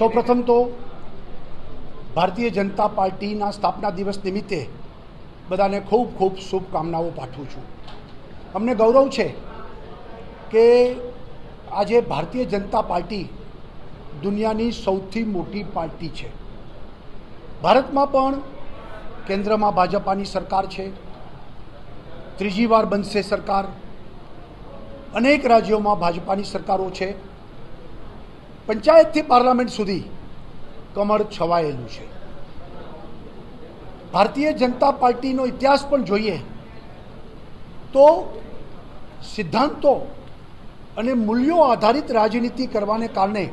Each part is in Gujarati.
સૌપ્રથમ તો ભારતીય જનતા પાર્ટીના સ્થાપના દિવસ નિમિત્તે બધાને ખૂબ ખૂબ શુભકામનાઓ પાઠવું છું. અમને ગૌરવ છે કે આજે ભારતીય જનતા પાર્ટી દુનિયાની સૌથી મોટી પાર્ટી છે. ભારતમાં પણ કેન્દ્રમાં ભાજપાની સરકાર છે. ત્રીજી વાર બનશે સરકાર. અનેક રાજ્યોમાં ભાજપાની સરકારો છે. પંચાયતથી પાર્લામેન્ટ સુધી કમળ છવાયેલું છે. ભારતીય જનતા પાર્ટીનો ઇતિહાસ પણ જોઈએ તો સિદ્ધાંતો અને મૂલ્યો આધારિત રાજનીતિ કરવાને કારણે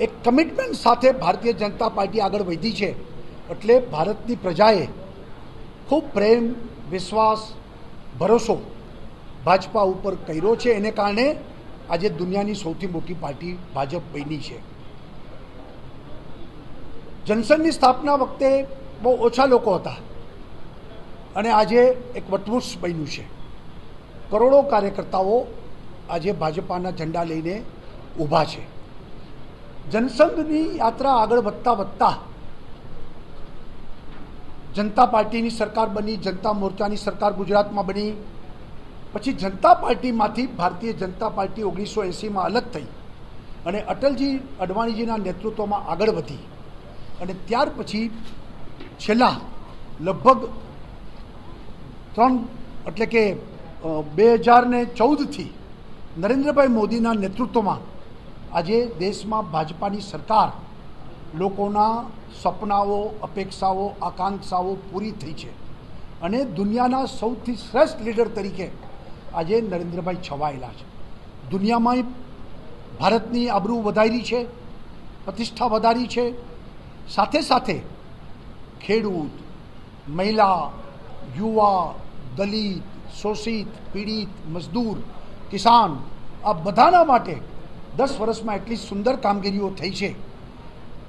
એક કમિટમેન્ટ સાથે ભારતીય જનતા પાર્ટી આગળ વધી છે. એટલે ભારતની પ્રજાએ ખૂબ પ્રેમ, વિશ્વાસ, ભરોસો ભાજપા ઉપર કર્યો છે. એને કારણે આજે દુનિયાની સૌથી મોટી પાર્ટી ભાજપ બની છે. જનસંઘની સ્થાપના વખતે બહુ ઓછા લોકો હતા. અને આજે એક વટવૃક્ષ બન્યું છે. કરોડો કાર્યકર્તાઓ આજે ભાજપાના ઝંડા લઈને ઊભા છે. જનસંઘની યાત્રા આગળ વધતા વધતા જનતા પાર્ટીની સરકાર બની, જનતા મોરચાની સરકાર ગુજરાતમાં બની પછી જનતા પાર્ટીમાંથી ભારતીય જનતા પાર્ટી ઓગણીસો એંસીમાં અલગ થઈ અને અટલજી અડવાણીજીના નેતૃત્વમાં આગળ વધી. અને ત્યાર પછી છેલ્લા લગભગ ત્રણ એટલે કે બે હજાર ને ચૌદથી નરેન્દ્રભાઈ મોદીના નેતૃત્વમાં આજે દેશમાં ભાજપાની સરકાર લોકોના સપનાઓ, અપેક્ષાઓ, આકાંક્ષાઓ પૂરી થઈ છે. અને દુનિયાના સૌથી શ્રેષ્ઠ લીડર તરીકે આજે નરેન્દ્રભાઈ છવાયેલા છે. દુનિયામાં ભારતની આબરૂ વધારી છે, પ્રતિષ્ઠા વધારી છે. સાથે સાથે ખેડૂત, મહિલા, યુવા, દલિત, શોષિત, પીડિત, મજદૂર, કિસાન આ બધાના માટે દસ વર્ષમાં એટલી સુંદર કામગીરીઓ થઈ છે.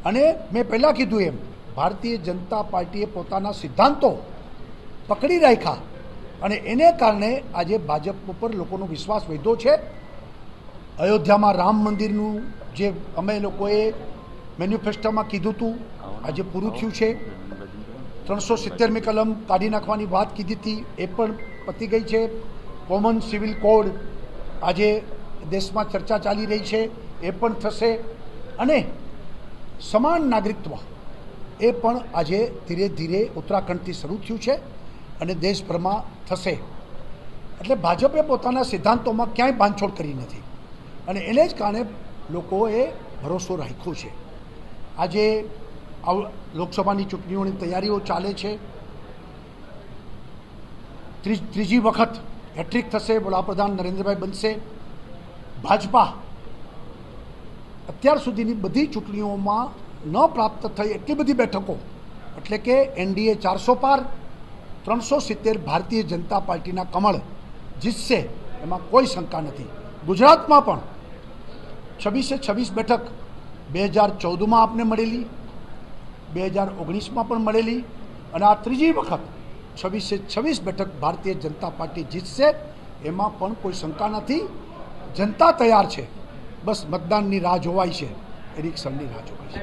અને મેં પહેલાં કીધું એમ, ભારતીય જનતા પાર્ટીએ પોતાના સિદ્ધાંતો પકડી રાખ્યા અને એને કારણે આજે ભાજપ ઉપર લોકોનો વિશ્વાસ વધ્યો છે. અયોધ્યામાં રામ મંદિરનું જે અમે લોકોએ મેન્યુફેસ્ટોમાં કીધું હતું, આજે પૂરું થયું છે. ત્રણસો સિત્તેરમી કલમ કાઢી નાખવાની વાત કીધી હતી, એ પણ પતી ગઈ છે. કોમન સિવિલ કોડ આજે દેશમાં ચર્ચા ચાલી રહી છે, એ પણ થશે. અને સમાન નાગરિકત્વ એ પણ આજે ધીરે ધીરે ઉત્તરાખંડથી શરૂ થયું છે. અને દેશભરમાં થશે. એટલે ભાજપે પોતાના સિદ્ધાંતોમાં ક્યાંય બાંધછોડ કરી નથી. અને એને જ કારણે લોકોએ ભરોસો રાખ્યો છે. આજે લોકસભાની ચૂંટણીઓની તૈયારીઓ ચાલે છે. ત્રીજી વખત હેટ્રિક થશે, વડાપ્રધાન નરેન્દ્રભાઈ બનશે. ભાજપા અત્યાર સુધીની બધી ચૂંટણીઓમાં ન પ્રાપ્ત થઈ એટલી બધી બેઠકો. એટલે કે એનડીએ ચારસો પાર ત્રણસો સિત્તેર ભારતીય જનતા પાર્ટીના કમળ જીતશે એમાં કોઈ શંકા નથી. ગુજરાતમાં પણ છવ્વીસે છવ્વીસ બેઠક બે હજાર ચૌદમાં આપને મળેલી, બે હજાર ઓગણીસમાં પણ મળેલી અને આ ત્રીજી વખત છવ્વીસે છવ્વીસ બેઠક ભારતીય જનતા પાર્ટી જીતશે એમાં પણ કોઈ શંકા નથી. જનતા તૈયાર છે. બસ મતદાનની રાહ જોવાય છે. એની ક્ષણની રાહ જોવાય છે.